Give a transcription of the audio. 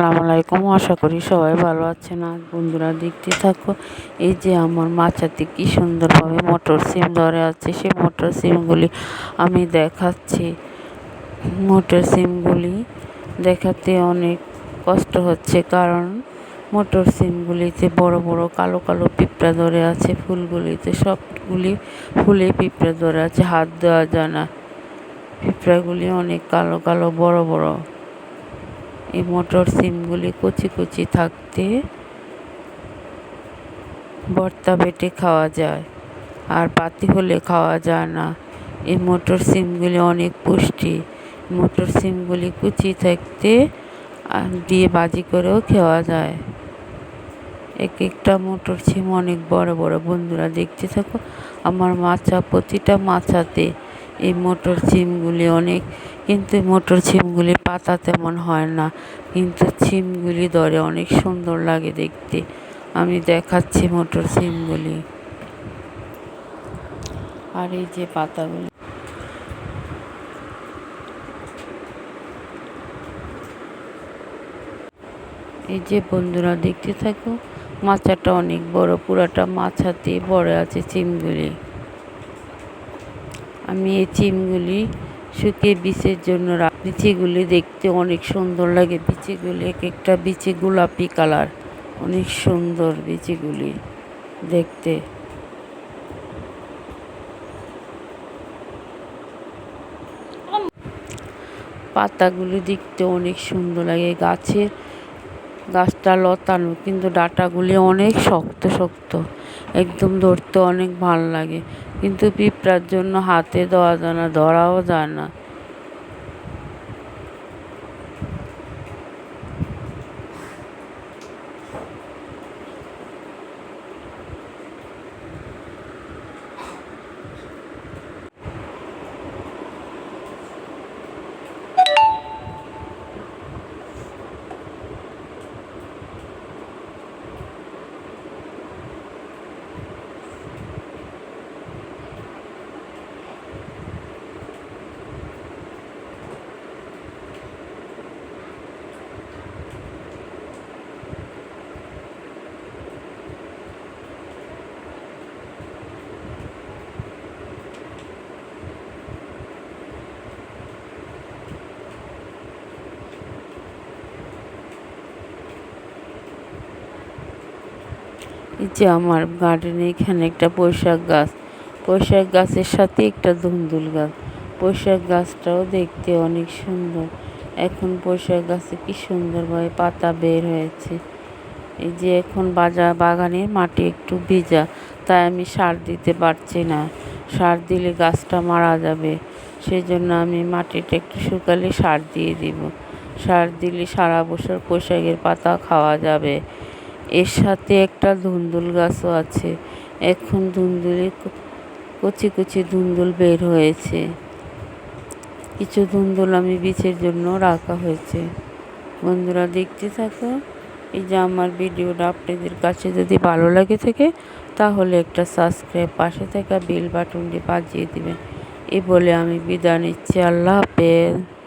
আসসালামু আলাইকুম। আশা করি সবাই ভালো আছেন। আর বন্ধুরা, দেখতে থাকো, এই যে আমার মাচাতে কি সুন্দরভাবে মোটর সিম ধরে আছে। সেই মোটর সিমগুলি আমি দেখাচ্ছি। মোটর সিমগুলি দেখাতে অনেক কষ্ট হচ্ছে কারণ মোটর সিমগুলিতে বড় বড়, কালো কালো পিঁপড়া ধরে আছে। ফুলগুলিতে সবগুলি ফুলে পিঁপড়া ধরে আছে। হাত দেওয়া যায় না। পিঁপড়াগুলি অনেক কালো কালো, বড় বড়। এই মোটর সিমগুলি কচি কচি থাকতে ভর্তা বেটে খাওয়া যায়, আর পাতি হলে খাওয়া যায় না। এই মোটর সিমগুলি অনেক পুষ্টি। মোটর সিমগুলি কুচি থাকতে দিয়ে বাজি করেও খাওয়া যায়। এক একটা মোটর সিম অনেক বড় বড়। বন্ধুরা দেখতে থাকো, আমার মাছা, প্রতিটা মাছাতে এই মোটর সিমগুলি অনেক কিন্তু মোটর সিমগুলি পাতা তেমন হয় না, কিন্তু সিমগুলি ধরে অনেক সুন্দর লাগে দেখতে। আমি দেখাচ্ছি মোটর ছিমগুলি। আর এই যে পাতাগুলি। এই যে বন্ধুরা, দেখতে থাকো, মাচাটা অনেক বড়, পুরাটা মাছাতে বড় আছে চিমগুলি আমি এই চিমগুলি শুকিয়ে বীচের জন্য বিচিগুলি দেখতে অনেক সুন্দর লাগে। বিচিগুলি এক একটা বিচি গোলাপি কালার। অনেক সুন্দর বিচিগুলি দেখতে। পাতাগুলি দেখতে অনেক সুন্দর লাগে। গাছের গাছটা লতানো, কিন্তু ডাটাগুলি অনেক শক্ত শক্ত। একদম ধরতে অনেক ভালো লাগে। কিন্তু পিঁপড়ার জন্য হাতে দেওয়া যায় না ধরাও যায় না। এই যে আমার গার্ডেনে এখানে একটা বৈশাখ গাছ। বৈশাখ গাছের সাথে একটা ধুন্দুল গাছ। বৈশাখ গাছটাও দেখতে অনেক সুন্দর। এখন বৈশাখ গাছে কি সুন্দরভাবে পাতা বের হয়েছে। এই যে এখন বাজার বাগানের মাটি একটু ভিজা, তাই আমি সার দিতে পারছি না। সার দিলে গাছটা মারা যাবে। সেই জন্য আমি মাটিটা একটু শুকালে সার দিয়ে দিব। সার দিলে সারা বছর পোশাকের পাতা খাওয়া যাবে। এর সাথে একটা ধুন্দুল গাছও আছে। এখন ধুন্দুলে কচি কচি ধুন্দুল বের হয়েছে। কিছু ধুন্দুল আমি বীজের জন্য রাখা হয়েছে। বন্ধুরা দেখতে থাকো, এই যে আমার ভিডিওটা আপনাদের কাছে যদি ভালো লাগে থাকে, তাহলে একটা সাবস্ক্রাইব পাশে থাকা বেল বাটনটি বাজিয়ে দিবেন। এ বলে আমি বিদায় নিচ্ছি। আল্লাহ হাফেজ।